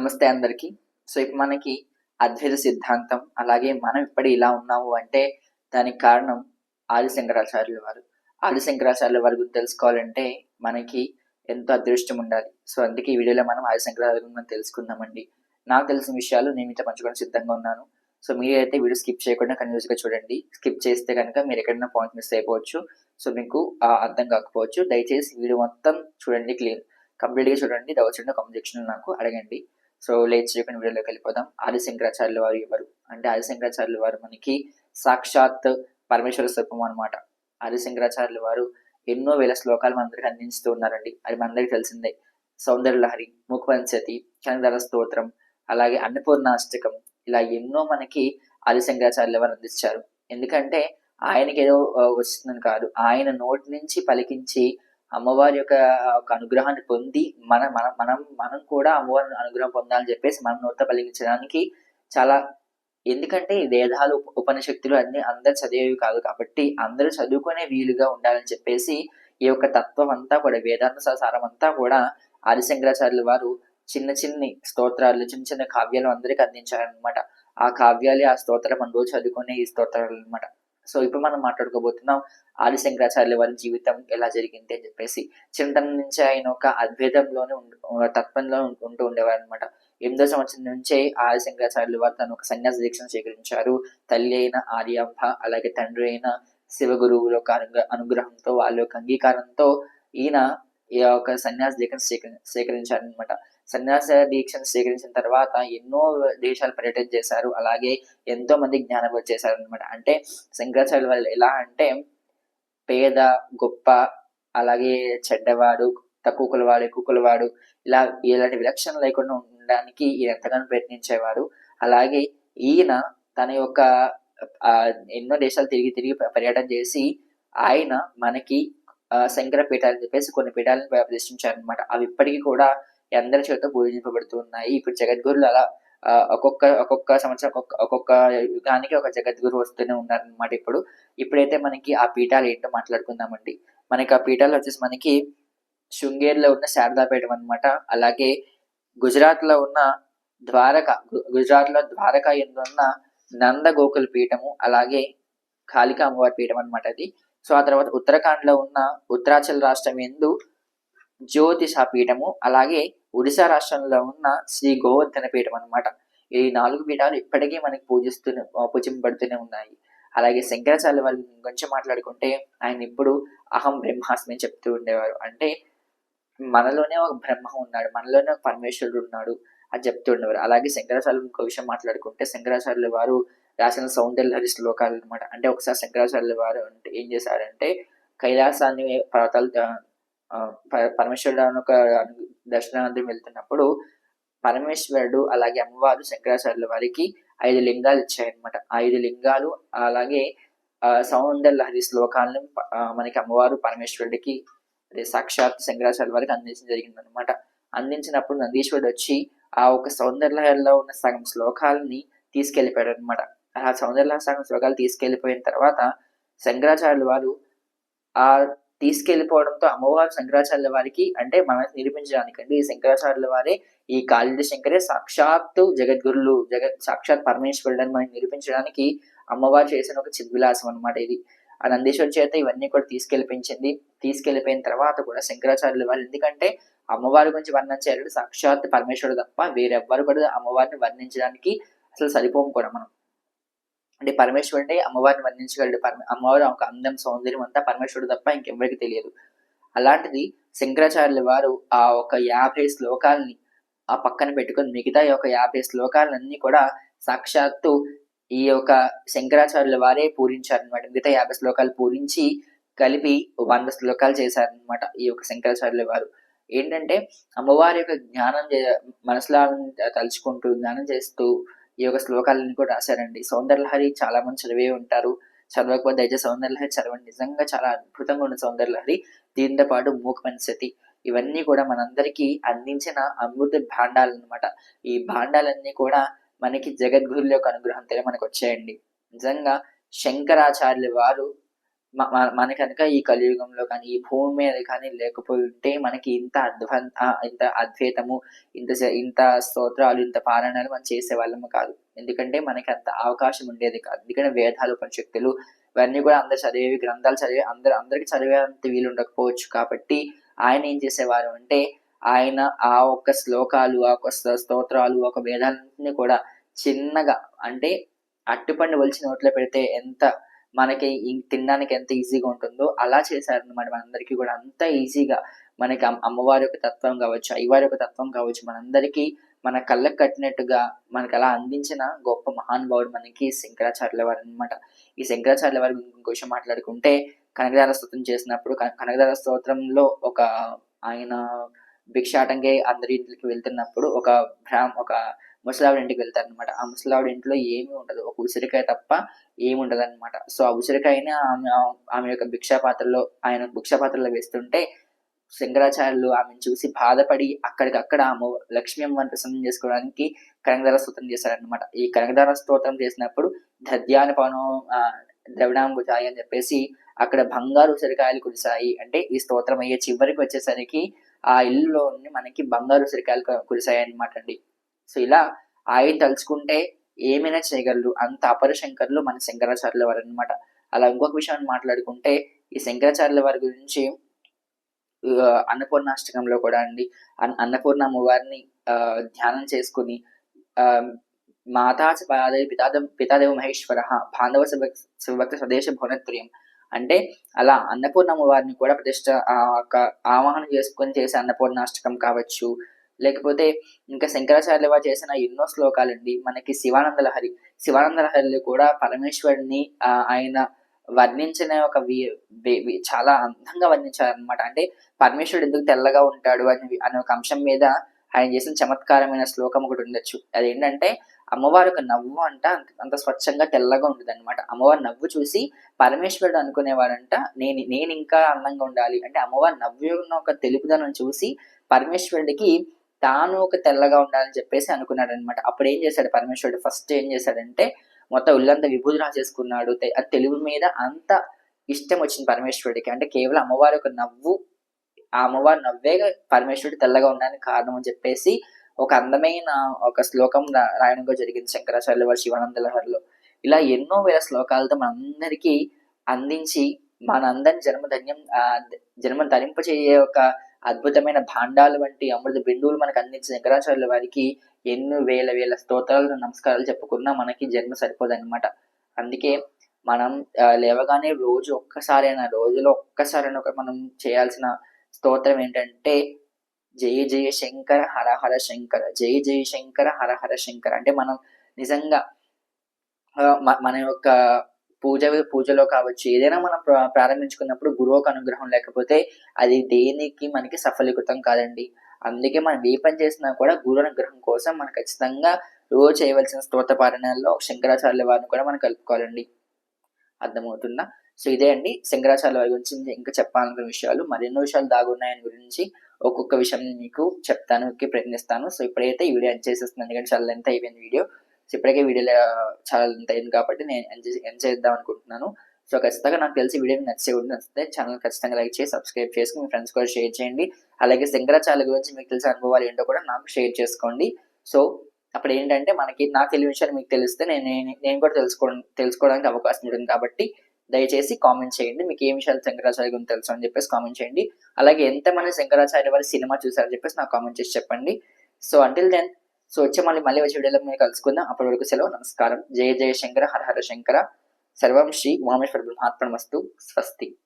నమస్తే అందరికీ. సో ఇప్పుడు మనకి అద్వైత సిద్ధాంతం అలాగే మనం ఇప్పటి ఇలా ఉన్నాము అంటే దానికి కారణం ఆది శంకరాచార్యుల వారు. ఆది శంకరాచార్యుల వారి గురించి తెలుసుకోవాలంటే మనకి ఎంతో అదృష్టం ఉండాలి. సో అందుకే ఈ వీడియోలో మనం ఆది శంకరాచార్య గురించి తెలుసుకుందామండి. నాకు తెలిసిన విషయాలు నేను మీతో పంచుకోవడం సిద్ధంగా ఉన్నాను. సో మీరు అయితే వీడియో స్కిప్ చేయకుండా కన్యూస్గా చూడండి. స్కిప్ చేస్తే కనుక మీరు ఎక్కడైనా పాయింట్ మిస్ అయిపోవచ్చు. సో మీకు అర్థం కాకపోవచ్చు. దయచేసి వీడియో మొత్తం చూడండి క్లీన్ కంప్లీట్గా చూడండి. డౌట్స్ ఉంటే కామెంట్ నాకు అడగండి. సో లేట్ చేయకుండా వీడియోలోకి వెళ్ళిపోదాం. ఆది శంకరాచార్యుల వారు ఎవరు? అంటే ఆది శంకరాచార్యుల వారు మనకి సాక్షాత్ పరమేశ్వర స్వరూపం అనమాట ఆది శంకరాచార్యుల వారు ఎన్నో వేల శ్లోకాలు మనందరికి అందిస్తూ ఉన్నారండి. అది మనందరికి తెలిసిందే. సౌందర్యలహరి ముఖవంశతి కనదర స్తోత్రం అలాగే అన్నపూర్ణాష్టకం ఇలా ఎన్నో మనకి ఆది శంకరాచార్యుల వారు అందించారు. ఎందుకంటే ఆయనకి ఏదో వస్తుందని కాదు. ఆయన నోటి నుంచి పలికించి అమ్మవారి యొక్క ఒక అనుగ్రహాన్ని పొంది మన మనం మనం మనం కూడా అమ్మవారిని అనుగ్రహం పొందాలని చెప్పేసి మనం నోట పలికించడానికి చాలా ఎందుకంటే వేదాలు ఉపనిషక్తులు అన్ని అందరు చదివేవి కాదు కాబట్టి అందరూ చదువుకునే వీలుగా ఉండాలని చెప్పేసి ఈ యొక్క తత్వం అంతా కూడా వేదాంత సారం అంతా కూడా ఆదిశంకరాచార్యుల వారు చిన్న చిన్ని స్తోత్రాలు చిన్న చిన్న కావ్యాలు అందరికీ అందించారనమాట ఆ కావ్యాలే ఆ స్తోత్రం మనం రోజు చదువుకునే ఈ స్తోత్రాలు అనమాట సో ఇప్పుడు మనం మాట్లాడుకోబోతున్నాం ఆది శంకరాచార్యుల వారి జీవితం ఎలా జరిగింది అని చెప్పేసి. చిన్నతనం నుంచి ఆయన ఒక అద్వైతంలోనే ఉండు- తత్వంలో ఉంటూ ఉండేవారు అనమాట ఎనిమిదో సంవత్సరం నుంచే ఆది శంకరాచార్యుల వారు తను ఒక సన్యాస దీక్షను స్వీకరించారు. తల్లి అయిన ఆర్యాంబ అలాగే తండ్రి అయిన శివగురువుల యొక్క అనుగ్రహంతో వాళ్ళ యొక్క అంగీకారంతో ఈయన ఈ యొక్క సన్యాస దీక్షను స్వీకరి స్వీకరించారనమాట సన్యాస దీక్షను స్వీకరించిన తర్వాత ఎన్నో దేశాలు పర్యటన చేశారు. అలాగే ఎంతో మంది జ్ఞానం వచ్చేసారు అనమాట అంటే శంకరాచార్య వాళ్ళు ఎలా అంటే పేద గొప్ప అలాగే చెడ్డవాడు తక్కువ కులవాడు ఎక్కువ కులవాడు ఇలా ఇలాంటి విలక్షణ లేకుండా ఉండడానికి ఈయన ఎంతగానో ప్రయత్నించేవారు. అలాగే ఈయన తన యొక్క ఎన్నో దేశాలు తిరిగి తిరిగి పర్యటన చేసి ఆయన మనకి శంకర పీఠాలు చెప్పేసి కొన్ని పీఠాలను ప్రతిష్ఠించారనమాట అవి ఇప్పటికీ కూడా అందరి చేత పూజింపబడుతున్నాయి ఇప్పుడు జగద్గురులు అలా ఒక్కొక్క ఒక్కొక్క సంవత్సరం ఒక్కొక్క ఒక్కొక్క యుగానికి ఒక జగద్గురు వస్తూనే ఉన్నారనమాట ఇప్పుడు. ఇప్పుడైతే మనకి ఆ పీఠాలు ఏంటో మాట్లాడుకుందామండి. మనకి ఆ పీఠాలు వచ్చేసి మనకి శృంగేరిలో ఉన్న శారదాపీఠం అనమాట అలాగే గుజరాత్లో ఉన్న ద్వారక గుజరాత్లో ద్వారక ఎందు ఉన్న నంద పీఠము అలాగే కాళికా అమ్మవారి పీఠం అనమాట అది. సో ఆ తర్వాత ఉత్తరాఖండ్లో ఉన్న ఉత్తరాచల్ రాష్ట్రం ఎందు జ్యోతిష పీఠము అలాగే ఒడిశా రాష్ట్రంలో ఉన్న శ్రీ గోవర్ధన పీఠం అనమాట ఈ నాలుగు పీఠాలు ఇప్పటికీ మనకి పూజిస్తూనే పూజింపబడుతూనే ఉన్నాయి. అలాగే శంకరాచార్య వారి గురించి మాట్లాడుకుంటే ఆయన ఇప్పుడు అహం బ్రహ్మాస్మి అని చెప్తూ ఉండేవారు. అంటే మనలోనే ఒక బ్రహ్మ ఉన్నాడు మనలోనే ఒక పరమేశ్వరుడు ఉన్నాడు అని చెప్తూ ఉండేవారు. అలాగే శంకరాచార్యులు ఇంకో విషయం మాట్లాడుకుంటే శంకరాచార్యుల వారు రాసిన సౌందర్యహరి శ్లోకాలు అనమాట అంటే ఒకసారి శంకరాచార్యుల వారు అంటే ఏం చేశారంటే కైలాసాన్ని పర్వతాలు పరమేశ్వరుడు అని ఒక దర్శనానందం వెళ్తున్నప్పుడు పరమేశ్వరుడు అలాగే అమ్మవారు శంకరాచార్యుల వారికి ఐదు లింగాలు ఇచ్చాయన్నమాట ఐదు లింగాలు అలాగే ఆ, సౌందర్యలహరి శ్లోకాలను మనకి అమ్మవారు పరమేశ్వరుడికి అదే సాక్షాత్ శంకరాచార్య వారికి అందించడం జరిగింది అనమాట అందించినప్పుడు నందీశ్వరుడు వచ్చి ఆ ఒక సౌందర్యలహరిలో ఉన్న సగం శ్లోకాలని తీసుకెళ్ళిపోయాడు అనమాట ఆ సౌందర్య సగం శ్లోకాలు తీసుకెళ్ళిపోయిన తర్వాత శంకరాచార్యుల వారు ఆ తీసుకెళ్ళిపోవడంతో అమ్మవారు శంకరాచార్యుల వారికి అంటే మనం నిరూపించడానికండి ఈ శంకరాచార్యుల వారే ఈ కాళిద శంకరే సాక్షాత్తు జగద్గురులు జగత్ సాక్షాత్ పరమేశ్వరుడు అని మనకి నిరూపించడానికి అమ్మవారు చేసిన ఒక చిద్విలాసం అనమాట ఇది. ఆ నందీశ్వరి చేత ఇవన్నీ కూడా తీసుకెళ్ళిపించింది. తీసుకెళ్ళిపోయిన తర్వాత కూడా శంకరాచార్యుల వారు ఎందుకంటే అమ్మవారి గురించి వర్ణించారు సాక్షాత్ పరమేశ్వరుడు తప్ప వేరెవ్వరు కూడా అమ్మవారిని వర్ణించడానికి అసలు సరిపోము కూడా మనం. అంటే పరమేశ్వరుడే అమ్మవారిని వర్ణించగలడు. పరమ అమ్మవారు ఒక అందం సౌందర్యం అంతా పరమేశ్వరుడు తప్ప ఇంకెవ్వరికి తెలియదు. అలాంటిది శంకరాచార్యుల వారు ఆ ఒక యాభై శ్లోకాలని ఆ పక్కన పెట్టుకొని మిగతా ఈ యొక్క యాభై శ్లోకాలన్నీ కూడా సాక్షాత్తు ఈ యొక్క శంకరాచార్యుల వారే పూరించారనమాట మిగతా యాభై శ్లోకాలు పూరించి కలిపి వంద శ్లోకాలు చేశారనమాట ఈ యొక్క శంకరాచార్యుల వారు. ఏంటంటే అమ్మవారి యొక్క జ్ఞానం చే- మనసులో తలుచుకుంటూ జ్ఞానం చేస్తూ ఈ యొక్క శ్లోకాలను కూడా రాశారండి. సౌందర్యలహరి చాలా మంది చదివే ఉంటారు. చదవకపోతే దయచేసి సౌందర్యలహరి చదవండి. నిజంగా చాలా అద్భుతంగా ఉన్న సౌందర్యలహరి. దీంతో పాటు మూకమనిసతి ఇవన్నీ కూడా మనందరికీ అందించిన అమృత భాండాలు అనమాట ఈ భాండాలన్నీ కూడా మనకి జగద్గురుల యొక్క అనుగ్రహంతో మనకు వచ్చాయండి నిజంగా శంకరాచార్యుల వారు మన కనుక ఈ కలియుగంలో కానీ, ఈ భూమి మీద కానీ లేకపోయి ఉంటే మనకి ఇంత అద్భన్ ఇంత అద్వైతము, ఇంత ఇంత స్తోత్రాలు, ఇంత పారాయణాలు మనం చేసేవాళ్ళము కాదు. ఎందుకంటే మనకి అంత అవకాశం ఉండేది కాదు. ఎందుకంటే వేదాలు, పనిశక్తులు ఇవన్నీ కూడా అందరూ చదివేవి, గ్రంథాలు చదివే అందరూ అందరికి చదివేంత వీలు ఉండకపోవచ్చు. కాబట్టి ఆయన ఏం చేసేవారు అంటే, ఆయన ఆ ఒక్క శ్లోకాలు, ఆ ఒక్క స్తోత్రాలు, ఒక వేదాలన్నీ కూడా చిన్నగా అంటే అరటిపండు వలిచి నోట్లో పెడితే ఎంత మనకి తినడానికి ఎంత ఈజీగా ఉంటుందో అలా చేశారనమాట మనందరికీ కూడా. అంత ఈజీగా మనకి అమ్మవారి యొక్క తత్వం కావచ్చు, అయ్యవారి యొక్క తత్వం కావచ్చు, మనందరికీ మన కళ్ళకు కట్టినట్టుగా మనకలా అందించిన గొప్ప మహానుభావుడు మనకి శంకరాచార్యుల వారనమాట. ఈ శంకరాచార్యుల వారి గురించి ఇంకో విషయం మాట్లాడుకుంటే కనకదార స్తోత్రం చేసినప్పుడు క కనకదార స్తోత్రంలో ఒక ఆయన భిక్షాటంకి అందరి ఇంటికి వెళ్తున్నప్పుడు ఒక బ్రాహ్మ ఒక ముసలావిడ ఇంటికి వెళ్తారనమాట. ఆ ముసలావిడ ఇంట్లో ఏమీ ఉండదు. ఒక ఉసిరికాయ తప్ప ఏముండదనమాట. సో, ఆ ఉసిరికాయని ఆమె ఆమె యొక్క భిక్షా పాత్రలో ఆయన భిక్షా పాత్రలో వేస్తుంటే శంకరాచార్యులు ఆమెను చూసి బాధపడి అక్కడికక్కడ ఆమె లక్ష్మీ అమ్మని ప్రసన్నం చేసుకోవడానికి కనకదార స్తోత్రం చేశారనమాట. ఈ కనకదార స్తోత్రం చేసినప్పుడు దద్యానపానం పవనం ద్రవిడాంబుజాయ అని చెప్పేసి అక్కడ బంగారు ఉసిరికాయలు కురిసాయి. అంటే ఈ స్తోత్రం అయ్యే చివరికి వచ్చేసరికి ఆ ఇల్లులోని మనకి బంగారు ఉసిరికాయలు కురిశాయి అనమాట అండి. సో, ఇలా ఆయన తలుచుకుంటే ఏమైనా చేయగలరు. అంత అపర శంకరులు మన శంకరాచార్యుల వారనమాట. అలా ఇంకొక విషయాన్ని మాట్లాడుకుంటే ఈ శంకరాచార్యుల వారి గురించి అన్నపూర్ణాష్టకంలో కూడా అండి అన్న అన్నపూర్ణ అమ్మవారిని ధ్యానం చేసుకొని మాతాచ మాతా చ పాదేవి పితాదం పితాదేవ మహేశ్వర బాంధవ శివభక్త స్వదేశ భువనత్రయం. అంటే అలా అన్నపూర్ణ అమ్మవారిని కూడా ప్రతిష్ట ఆ ఒక ఆవాహన చేసుకొని చేసే అన్నపూర్ణాష్టకం కావచ్చు, లేకపోతే ఇంకా శంకరాచార్యుల వారు చేసిన ఎన్నో శ్లోకాలండి. మనకి శివానందలహరి లహరి. కూడా పరమేశ్వరుడిని ఆయన వర్ణించిన ఒక వి చాలా అందంగా వర్ణించారనమాట. అంటే పరమేశ్వరుడు ఎందుకు తెల్లగా ఉంటాడు అని అనే ఒక అంశం మీద ఆయన చేసిన చమత్కారమైన శ్లోకం ఒకటి ఉండొచ్చు. అదేంటంటే అమ్మవారి ఒక నవ్వు అంట అంత స్వచ్ఛంగా తెల్లగా ఉంటదనమాట. అమ్మవారి నవ్వు చూసి పరమేశ్వరుడు అనుకునేవాడంట నేను నేను ఇంకా అందంగా ఉండాలి. అంటే అమ్మవారి నవ్వు ఉన్న ఒక తెలుపుదనం చూసి పరమేశ్వరుడికి తాను ఒక తెల్లగా ఉండాలని చెప్పేసి అనుకున్నాడనమాట. ఏం చేశాడు పరమేశ్వరుడు ఫస్ట్ ఏం చేశాడంటే మొత్తం ఒళ్ళంతా విభూది రాసేసుకున్నాడు. ఆ తెలుగు మీద అంత ఇష్టం వచ్చింది పరమేశ్వరుడికి. అంటే కేవలం అమ్మవారి ఒక నవ్వు, ఆ అమ్మవారి నవ్వే పరమేశ్వరుడు తెల్లగా ఉండడానికి కారణం అని చెప్పేసి ఒక అందమైన ఒక శ్లోకం రా రాయడం జరిగింది శంకరాచార్యుల వారి శివానంద లహరిలో. ఇలా ఎన్నో వేల శ్లోకాలతో మనందరికీ అందించి మనందరిని జన్మధన్యం ఆహ్, జన్మ ధరింపచేయే ఒక అద్భుతమైన భాండాలు వంటి అమృత బిందువులు మనకు అందించిన శంకరాచార్యుల వారికి ఎన్నో వేల వేల స్తోత్రాలు, నమస్కారాలు చెప్పుకున్నా మనకి జన్మ సరిపోదన్నమాట అందుకే మనం లేవగానే రోజు ఒక్కసారైనా రోజులో ఒక్కసారైనా ఒక మనం చేయాల్సిన స్తోత్రం ఏంటంటే జయ జయ శంకర హర హర శంకర. జయ జయ శంకర హర హర శంకర. అంటే మనం నిజంగా మన యొక్క పూజ పూజలో కావచ్చు, ఏదైనా మనం ప్రారంభించుకున్నప్పుడు గురువు అనుగ్రహం లేకపోతే అది దేనికి మనకి సఫలీకృతం కాదండి. అందుకే మనం ఏ పని చేసినా కూడా గురు అనుగ్రహం కోసం మనం ఖచ్చితంగా రోజు చేయవలసిన స్తోత్ర పారాయణాల్లో శంకరాచార్యుల వారిని కూడా మనం కలుపుకోవాలండి. అర్థమవుతుందా? సో, ఇదే అండి శంకరాచార్య వారి గురించి ఇంకా చెప్పాలనుకున్న విషయాలు. మరెన్నో విషయాలు దాగున్నాయని గురించి ఒక్కొక్క విషయం మీకు చెప్తాను ప్రయత్నిస్తాను. సో, ఇప్పుడైతే ఈ వీడియో ఎండ్ చేసేస్తున్నాను. ఎందుకంటే చాలా లెంత్ అయిపోయింది వీడియో. ఇప్పటికే వీడియోలో చాలా లెంత్ అయింది కాబట్టి నేను ఎంజాయ్ ఎంజాయ్ చేద్దాం అనుకుంటున్నాను. సో, ఖచ్చితంగా నాకు తెలిసి వీడియో నచ్చే ఉంటుంది. నచ్చితే ఛానల్ ఖచ్చితంగా లైక్ చేసి, సబ్స్క్రైబ్ చేసుకుని మీ ఫ్రెండ్స్ కూడా షేర్ చేయండి. అలాగే శంకరాచార్య గురించి మీకు తెలిసిన అనుభవాలు ఏంటో కూడా నాకు షేర్ చేసుకోండి. సో, అప్పుడు ఏంటంటే మనకి నాకు తెలియని విషయాలు మీకు తెలిస్తే నేను నేను నేను కూడా తెలుసుకో తెలుసుకోవడానికి అవకాశం ఉంటుంది కాబట్టి దయచేసి కామెంట్ చేయండి. మీకు ఏ విషయాలు శంకరాచార్య గురించి తెలుసు అని చెప్పేసి కామెంట్ చేయండి. అలాగే ఎంతమంది శంకరాచార్య వారి సినిమా చూసారని చెప్పేసి నాకు కామెంట్ చేసి చెప్పండి. సో, అంటిల్ దెన్ సో, వచ్చే మళ్ళీ మళ్ళీ వచ్చే వీడియోలో మేము కలుసుకుందాం. అప్పటి వరకు సెలవు. నమస్కారం. జయ జయ శంకర హర హర శంకర. సర్వం శ్రీ ఉమామేశ్వర వస్తు స్వస్తి.